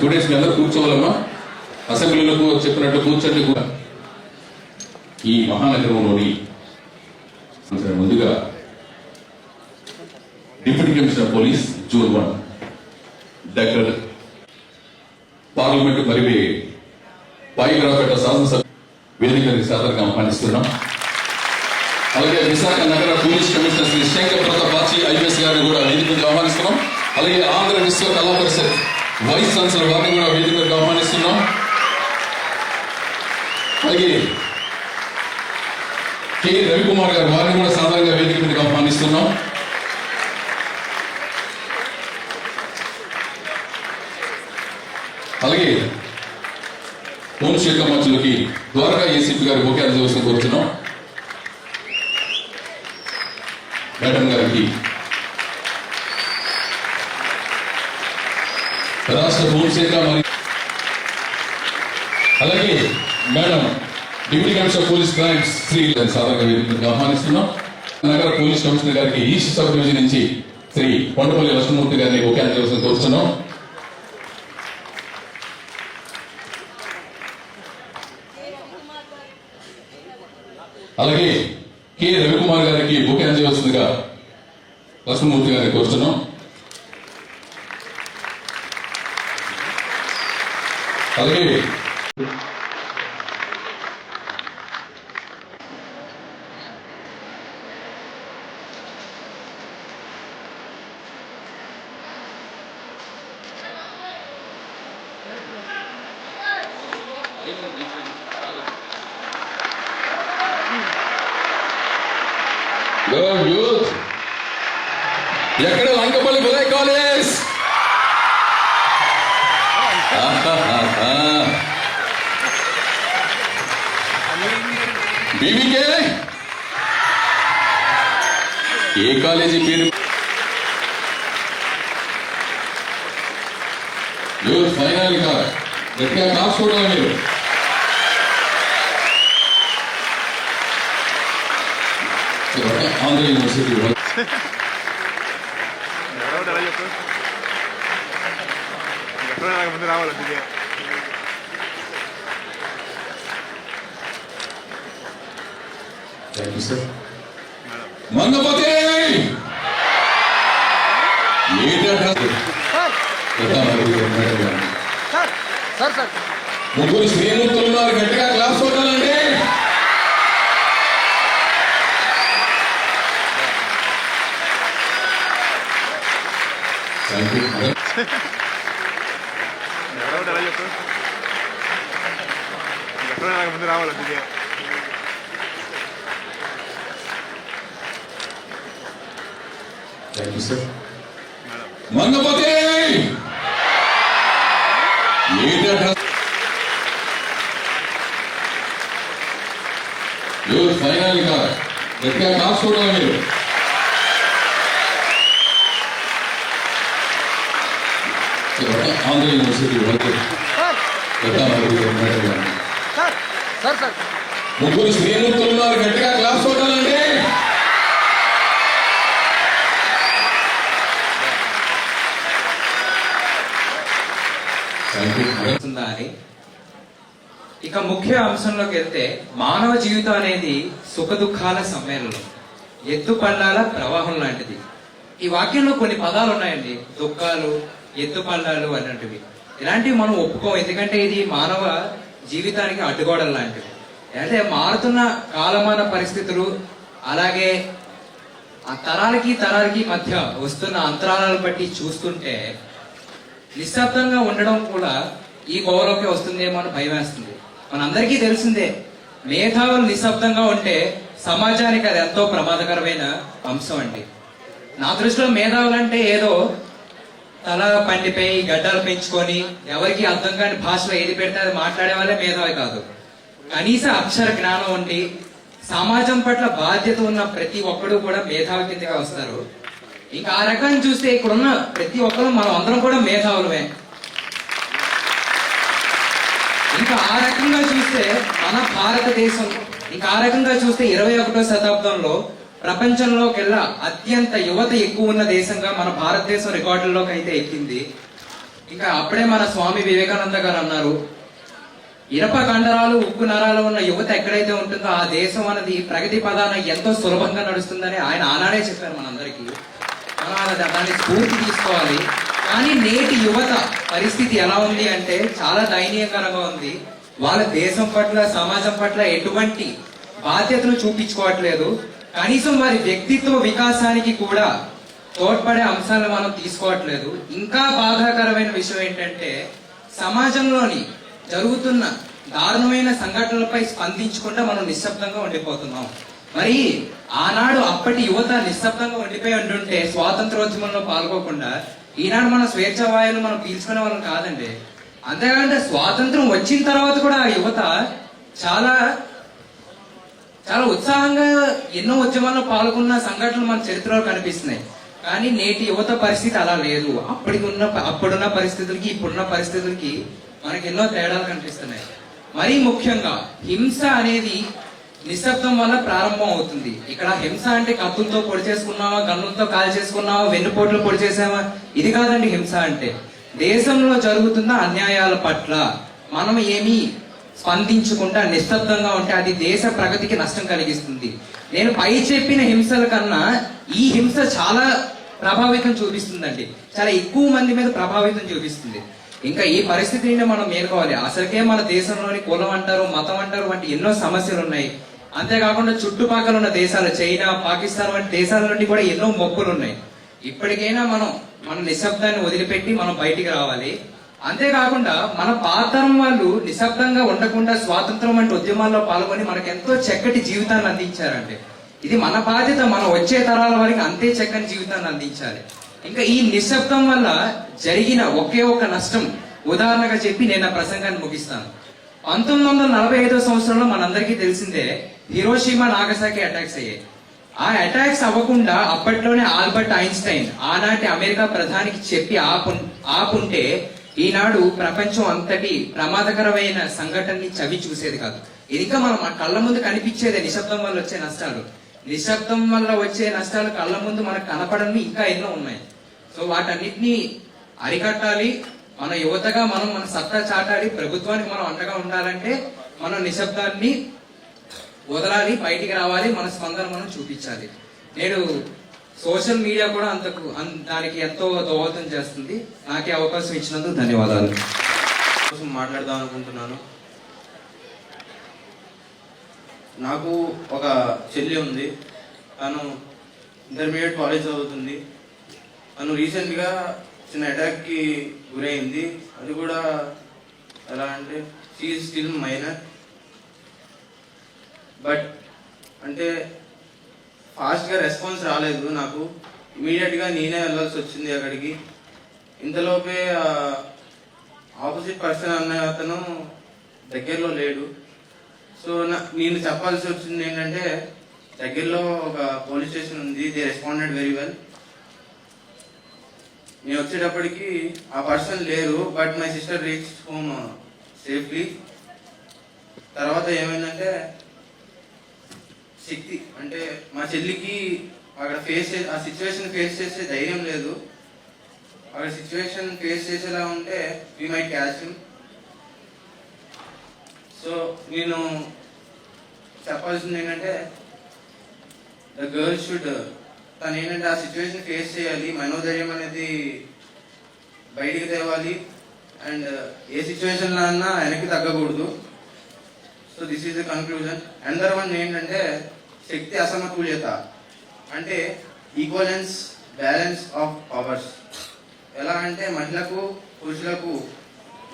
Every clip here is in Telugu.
స్టూడెంట్స్ మీ అందరూ కూర్చోవాలమ్మా. అసెంబ్లీలకు చెప్పినట్టు కూర్చోండి కూడా. ఈ మహానగరంలోని ముందుగా deputy commissioner police June one. Doctor parliament పరివే పాయిగ్రాపేట శాసనసభ వేదికకి సాధారణంగా ఆహ్వానిస్తున్నాం. అలాగే విశాఖ నగర police commissioner Shri Shankar Pratap Bachi IPS గారిని కూడా వేదికగా ఆహ్వానిస్తున్నాం. అలాగే ఆంధ్ర విశ్వ కళా పరిషత్ వైస్ ఛాన్సలర్ వారిని కూడా వేదికగా ఆహ్వానిస్తున్నాం అలాగే కె. రవికుమార్ గారు వారిని కూడా సాధారణంగా వేదిక మీదకి ఆహ్వానిస్తున్నాం అలాగే హోంశాఖ మంత్రులకి ద్వారకా ఏసీపీ గారి ముఖ్య అతిథి కోరుతున్నాం. మేడం గారికి రాష్ట్ర హోంశాఖ మరియు అలాగే madam deputy commissioner police crimes Shri సాధారణ ఆహ్వానిస్తున్నాం. నగర పోలీస్ కమిషనర్ గారికి ఈస్ట్ సబ్ డివిజన్ నుంచి శ్రీ కొండపల్లి లక్ష్మణమూర్తి గారిని ఒకే అందించవలసిన కోరుతున్నాం. అలాగే కె రవికుమార్ గారికి బుకే అందజేయవలసిందిగా లక్ష్మణమూర్తి గారిని కోరుతున్నాం. అలాగే Go youth. ఎక్కడ లంకపల్లి విలయ్ కాలేజ్ బీబీకే ఏ కాలేజీ పేరు యూత్ ఫైనల్గా గట్టిగా కాసుకోవడం మీరు ఆంధ్ర యూనివర్సిటీ ఎవరో ఎలా చెప్పు ఎప్పుడైనా నాకు ముందు రావాలి అందుకే thank you sir Mangapathi sir sir sir ముగ్గురు శ్రీమూర్తులు ఉన్నారు గట్టిగా క్లాస్ కొట్టాలండి థ్యాంక్ యూ ఎవరో ఎలా చెప్పు ఎప్పుడైనా నాకు ముందు రావాలి అందుకే thank you sir madam Mangapathi youth ఫైనల్గా గట్టిగా కాసుకోవడం మీరు ఆంధ్ర యూనివర్సిటీ వరకు సార్ సార్ సార్ ముగ్గురు శ్రీమూర్తులు ఉన్నారు గట్టిగా క్లాస్ కొట్టాలండి వస్తుందా అని ఇక ముఖ్య అంశంలోకి వెళ్తే మానవ జీవితం అనేది సుఖ దుఃఖాల సమ్మేళనం. ఎత్తు పల్లాల ప్రవాహం లాంటిది. ఈ వాక్యంలో కొన్ని పదాలు ఉన్నాయండి. దుఃఖాలు ఎత్తు పల్లాలు అన్నటివి ఇలాంటివి మనం ఒప్పుకోం. ఎందుకంటే ఇది మానవ జీవితానికి అడ్డుగోడలు లాంటివి. అయితే మారుతున్న కాలమాన పరిస్థితులు అలాగే ఆ తరాలకి తరాలకి మధ్య వస్తున్న అంతరాలను బట్టి చూస్తుంటే నిశ్శబ్దంగా ఉండడం కూడా ఈ కోవలోకి వస్తుందేమో అని భయం వేస్తుంది మనందరికీ తెలిసిందే మేధావులు నిశ్శబ్దంగా ఉంటే సమాజానికి అది ఎంతో ప్రమాదకరమైన అంశం అండి. నా దృష్టిలో మేధావులు అంటే ఏదో తల పండిపోయి గడ్డలు పెంచుకొని ఎవరికి అర్థం కాని భాషలో ఏది పెడితే అది మాట్లాడే వాళ్ళే మేధావి కాదు. కనీస అక్షర జ్ఞానం ఉండి సమాజం పట్ల బాధ్యత ఉన్న ప్రతి ఒక్కడు కూడా మేధావి కిందగా వస్తారు. ఇంకా ఆ రకం చూస్తే ఇక్కడున్న ప్రతి ఒక్కరు మనం అందరం కూడా మేధావులమే. ఇంకా ఆ రకంగా చూస్తే మన భారతదేశం ఇంకా ఆ రకంగా చూస్తే ఇరవై ఒకటో శతాబ్దంలో ప్రపంచంలోకెల్లా అత్యంత యువత ఎక్కువ ఉన్న దేశంగా మన భారతదేశం రికార్డుల్లోకి అయితే ఎక్కింది. ఇంకా అప్పుడే మన స్వామి వివేకానంద గారు అన్నారు ఇనప కండరాలు ఉక్కు నరాలు ఉన్న యువత ఎక్కడైతే ఉంటుందో ఆ దేశం అనేది ప్రగతి పదాన ఎంతో సులభంగా నడుస్తుందని ఆయన ఆనాడే చెప్పారు మనందరికీ. మనం దాన్ని స్ఫూర్తి తీసుకోవాలి. కానీ నేటి యువత పరిస్థితి ఎలా ఉంది అంటే చాలా దయనీయకరంగా ఉంది. వాళ్ళ దేశం పట్ల సమాజం పట్ల ఎటువంటి బాధ్యతలు చూపించుకోవట్లేదు. కనీసం వారి వ్యక్తిత్వ వికాసానికి కూడా తోడ్పడే అంశాలను మనం తీసుకోవట్లేదు. ఇంకా బాధాకరమైన విషయం ఏంటంటే సమాజంలోని జరుగుతున్న దారుణమైన సంఘటనలపై స్పందించకుండా మనం నిశ్శబ్దంగా ఉండిపోతున్నాం. మరి ఆనాడు అప్పటి యువత నిశ్శబ్దంగా ఉండిపోయి ఉంటుంటే స్వాతంత్రోద్యమంలో పాల్గొకుండా ఈనాడు మన స్వేచ్ఛ వాయువులు మనం పీల్చుకునే వాళ్ళం కాదండి. అంతేకాకుండా స్వాతంత్రం వచ్చిన తర్వాత కూడా ఆ యువత చాలా చాలా ఉత్సాహంగా ఎన్నో ఉద్యమాల్లో పాల్గొన్న సంఘటనలు మన చరిత్రలో కనిపిస్తున్నాయి. కానీ నేటి యువత పరిస్థితి అలా లేదు. అప్పటికి ఉన్న అప్పుడున్న పరిస్థితులకి ఇప్పుడున్న పరిస్థితులకి మనకి ఎన్నో తేడాలు కనిపిస్తున్నాయి. మరీ ముఖ్యంగా హింస అనేది నిశ్శబ్దం వల్ల ప్రారంభం అవుతుంది. ఇక్కడ హింస అంటే కత్తులతో పొడి చేసుకున్నావా గన్నులతో కాల్ చేసుకున్నావా వెన్నుపోట్లు పొడి చేసావా? ఇది కాదండి హింస అంటే. దేశంలో జరుగుతున్న అన్యాయాల పట్ల మనం ఏమీ స్పందించకుండా నిశ్శబ్దంగా ఉంటే అది దేశ ప్రగతికి నష్టం కలిగిస్తుంది. నేను పై చెప్పిన హింసల కన్నా ఈ హింస చాలా ప్రభావితం చూపిస్తుందండి. చాలా ఎక్కువ మంది మీద ప్రభావితం చూపిస్తుంది. ఇంకా ఈ పరిస్థితిని మనం మేలుకోవాలి. అసలుకే మన దేశంలోని కులం అంటారు మతం అంటారు వంటి ఎన్నో సమస్యలు ఉన్నాయి. అంతేకాకుండా చుట్టుపక్కల ఉన్న దేశాలు చైనా పాకిస్తాన్ వంటి దేశాల నుండి కూడా ఎన్నో మొక్కులు ఉన్నాయి. ఇప్పటికైనా మనం మన నిశ్శబ్దాన్ని వదిలిపెట్టి మనం బయటికి రావాలి. అంతేకాకుండా మన పాతరం వాళ్ళు నిశ్శబ్దంగా ఉండకుండా స్వాతంత్రం వంటి ఉద్యమాల్లో పాల్గొని మనకు ఎంతో చక్కటి జీవితాన్ని అందించారండి. ఇది మన బాధ్యత మన వచ్చే తరాల వారికి అంతే చక్కని జీవితాన్ని అందించాలి. ఇంకా ఈ నిశ్శబ్దం వల్ల జరిగిన ఒకే ఒక నష్టం ఉదాహరణగా చెప్పి నేను ఆ ప్రసంగాన్ని ముగిస్తాను. పంతొమ్మిది వందల నలభై ఐదో సంవత్సరంలో మనందరికీ తెలిసిందే హిరోషిమా నాగసాకి అటాక్స్ అయ్యాయి. ఆ అటాక్స్ అవ్వకుండా అప్పట్లోనే ఆల్బర్ట్ ఐన్స్టైన్ ఆనాటి అమెరికా ప్రధానికి చెప్పి ఆపు ఆపుంటే ఈనాడు ప్రపంచం అంతటి ప్రమాదకరమైన సంఘటనని చవి చూసేది కాదు. ఇది ఇంకా మనం మన కళ్ళ ముందు కనిపించేదే నిశ్శబ్దం వల్ల వచ్చే నష్టాలు. నిశ్శబ్దం వల్ల వచ్చే నష్టాలు కళ్ళ ముందు మనకు కనపడని ఇంకా ఎన్నో ఉన్నాయి. సో వాటన్నిటిని అరికట్టాలి. మన యువతగా మనం మన సత్తా చాటాలి. ప్రభుత్వానికి మనం అండగా ఉండాలంటే మనం నిశ్శబ్దాన్ని వదలాలి బయటికి రావాలి. మన స్పందన మనం చూపించాలి. నేడు సోషల్ మీడియా కూడా అంతకు దానికి ఎంతో దోహదం చేస్తుంది. నాకే అవకాశం ఇచ్చినందుకు ధన్యవాదాలు. కోసం మాట్లాడదాం అనుకుంటున్నాను. నాకు ఒక చెల్లి ఉంది. తను ఇంటర్మీడియట్ కాలేజ్ చదువుతుంది. తను రీసెంట్గా చిన్న అటాక్కి గురైంది. అది కూడా ఎలా అంటే షీ స్టిల్ మైనర్ బట్ అంటే ఫాస్ట్గా రెస్పాన్స్ రాలేదు నాకు. ఇమీడియట్గా నేనే వెళ్ళాల్సి వచ్చింది అక్కడికి. ఇంతలోపే ఆపోజిట్ పర్సన్ అన్న అతను దగ్గరలో లేడు. సో నా- నేను చెప్పాల్సి వచ్చింది ఏంటంటే దగ్గరలో ఒక పోలీస్ స్టేషన్ ఉంది. దే రెస్పాండెడ్ వెరీ వెల్ నేను వచ్చేటప్పటికి ఆ పర్సన్ లేరు but my sister reach home safely తర్వాత ఏమైందంటే శక్తి. అంటే మా చెల్లికి అక్కడ ఫేస్ ఆ సిచ్యువేషన్ ఫేస్ చేసే ధైర్యం లేదు. అక్కడ సిచ్యువేషన్ ఫేస్ చేసేలా ఉంటే వి మై క్యాల్షియం సో నేను చెప్పాల్సింది ఏంటంటే ద గర్ల్ షుడ్ తను ఏంటంటే ఆ సిచ్యువేషన్ ఫేస్ చేయాలి. మనోధైర్యం అనేది బయటికి తేవాలి. అండ్ ఏ సిచ్యువేషన్లో అన్నా వెనక్కి తగ్గకూడదు. So this is the conclusion under one ఏంటంటే శక్తి అసమతుల్యత. అంటే ఈక్వలెన్స్ బ్యాలెన్స్ ఆఫ్ పవర్స్ ఎలా అంటే మహిళకు పురుషులకు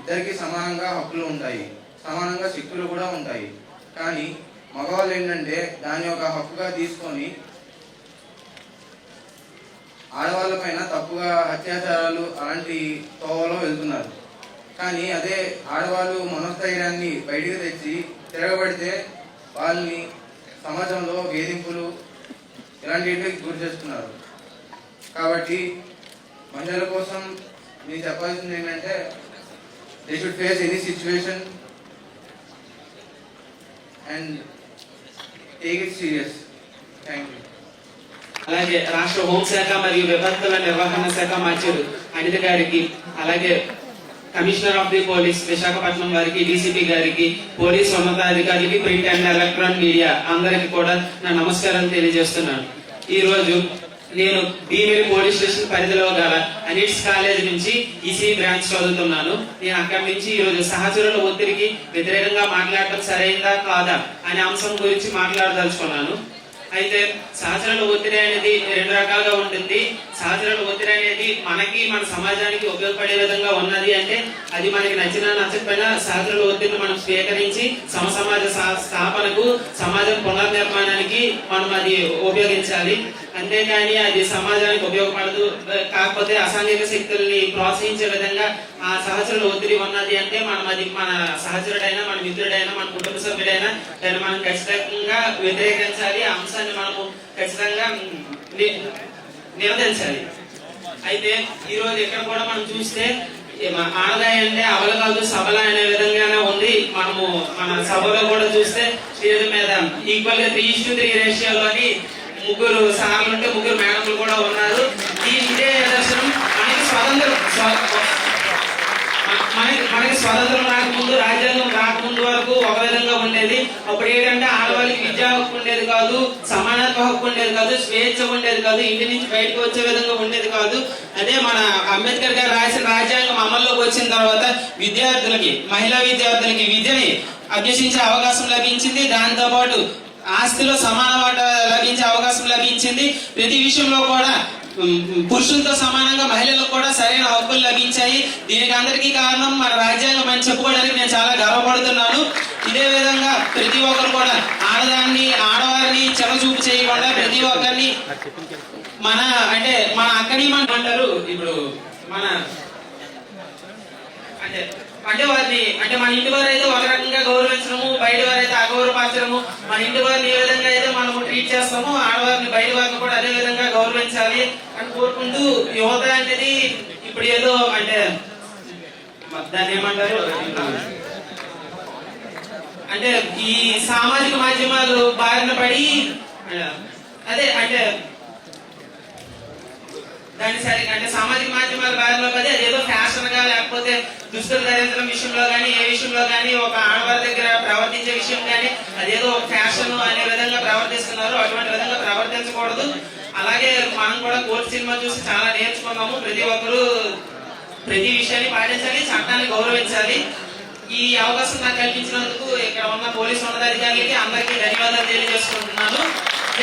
ఇద్దరికి సమానంగా హక్కులు ఉంటాయి. సమానంగా శక్తులు కూడా ఉంటాయి. కానీ మగవాళ్ళు ఏంటంటే దాన్ని ఒక హక్కుగా తీసుకొని ఆడవాళ్ళ పైన తప్పుగా అత్యాచారాలు అలాంటి తోవలో వెళ్తున్నారు. కానీ అదే ఆడవాళ్ళు మనోస్థైర్యాన్ని బయటికి తెచ్చి తిరగబడితే వాళ్ళని సమాజంలో వేధింపులు ఇలాంటివి గురి చేస్తున్నారు. కాబట్టి మహిళల కోసం నేను చెప్పాల్సింది ఏంటంటే they should face any situation and take it serious thank you అలాగే రాష్ట్ర హోంశాఖ మరియు విపత్తుల నిర్వహణ శాఖ మంత్రులు అనిత గారికి అలాగే commissioner of the police Visakhapatnam గారికి డీసీపీ గారికి పోలీస్ ఉన్నతాధికారులకి ప్రింట్ అండ్ ఎలక్ట్రానిక్ మీడియా అందరికి కూడా నా నమస్కారం తెలియజేస్తున్నాను. ఈ రోజు నేను భీమిలి పోలీస్ స్టేషన్ పరిధిలో గల అనిట్స్ కాలేజ్ నుంచి ఈసీ బ్రాంచ్ చదువుతున్నాను. నేను అక్కడి నుంచి ఈ రోజు సహచరుల ఒత్తిడికి వ్యతిరేకంగా మాట్లాడటం సరైందా కాదా అనే అంశం గురించి మాట్లాడదలుచుకున్నాను. అయితే సహచరుల ఒత్తిడి అనేది రెండు రకాలుగా ఉంటుంది. సహచరుల ఒత్తిడి అనేది మనకి మన సమాజానికి ఉపయోగపడే విధంగా ఉన్నది అంటే అది మనకి నచ్చిన నచ్చకపోయినా సహచరుల ఒత్తిడిని మనం స్వీకరించి సమసమాజ స్థాపనకు సమాజం పునర్నిర్మాణానికి మనం అది ఉపయోగించాలి. అంతేగాని అది సమాజానికి ఉపయోగపడదు. కాకపోతే అసాంఘిక శక్తుల్ని ప్రోత్సహించే విధంగా ఆ సహచరుల ఒత్తిడి ఉన్నది అంటే మనం అది మన సహచరుడైనా మన మిత్రుడైనా మన కుటుంబ సభ్యుడైనా దాన్ని మనం ఖచ్చితంగా వ్యతిరేకించాలి. ఆ అంశాన్ని మనము ఖచ్చితంగా నిలదించాలి అయితే ఈ రోజు ఇక్కడ కూడా మనం చూస్తే ఈ ఆదాయం అంటే అవల కాదు సబల అనే విధంగానే ఉంది. మనము మన సభలో కూడా చూస్తే దీని మీద ఈక్వల్గా త్రీ ఇష్యూ త్రీ రేషియోలోని ముగ్గురు సార్లు ఉంటే ముగ్గురు మేడంలు కూడా ఉన్నారు ఈ ఇదే నిదర్శనం మనకి స్వతంత్రం స్వ- మన- మనకి మనకి స్వతంత్రం రాకముందు రాజ్యాంగం రాకముందు వరకు ఒక విధంగా ఉండేది. అప్పుడు ఏంటంటే ఆడవాళ్ళకి విద్యా హక్కు ఉండేది కాదు సమానత్వ హక్కు ఉండేది కాదు స్వేచ్ఛ ఉండేది కాదు ఇంటి నుంచి బయటకు వచ్చే విధంగా ఉండేది కాదు. అదే మన అంబేద్కర్ గారు రాసిన రాజ్యాంగం అమల్లోకి వచ్చిన తర్వాత విద్యార్థులకి మహిళా విద్యార్థులకి విద్యని అభ్యసించే అవకాశం లభించింది. దాంతో పాటు ఆస్తిలో సమాన వాటా లభించే అవకాశం లభించింది. ప్రతి విషయంలో కూడా పురుషులతో సమానంగా మహిళలకు కూడా సరైన హక్కులు లభించాయి. దీనికి అందరికీ కారణం మన రాజ్యాంగం అని చెప్పుకోవడానికి నేను చాలా గర్వపడుతున్నాను. ఇదే విధంగా ప్రతి ఒక్కరు కూడా ఆడదాన్ని ఆడవారిని చెలచూపు చేయకుండా ప్రతి ఒక్కరిని మన అంటే మన అక్కడి మన అంటారు. ఇప్పుడు మన అంటే అంటే వారిని అంటే మన ఇంటి వారు అయితే ఒక రకంగా గౌరవించడము బయట వారు అయితే మన ఇంటి వారిని ఏ విధంగా అయితే మనము ట్రీట్ చేస్తామో ఆడవారిని బయట వారిని కూడా అదే విధంగా గౌరవించాలి అని కోరుకుంటూ యువత అనేది ఇప్పుడు ఏదో అంటే దాన్ని ఏమంటారు? అంటే ఈ సామాజిక మాధ్యమాలు బారిన పడి అదే అంటే దాని సరిగ్గా అంటే సామాజిక మాధ్యమాల బారిన పడి అదేదో ఫ్యాషన్గా లేకపోతే దుస్తులు దరిద్రం విషయంలో కానీ ఏ విషయంలో కానీ ఒక ఆడవారి దగ్గర ప్రవర్తించే విషయం కానీ అదేదో ఒక ఫ్యాషన్ అనే విధంగా ప్రవర్తిస్తున్నారు. అటువంటి విధంగా ప్రవర్తించకూడదు. అలాగే మనం కూడా కోర్టు సినిమా చూసి చాలా నేర్చుకున్నాము. ప్రతి ఒక్కరూ ప్రతి విషయాన్ని పాటించాలి చట్టాన్ని గౌరవించాలి. ఈ అవకాశం నాకు కల్పించినందుకు ఇక్కడ ఉన్న పోలీసు ఉన్నతాధికారులకి అందరికీ ధన్యవాదాలు తెలియజేసుకుంటున్నాను.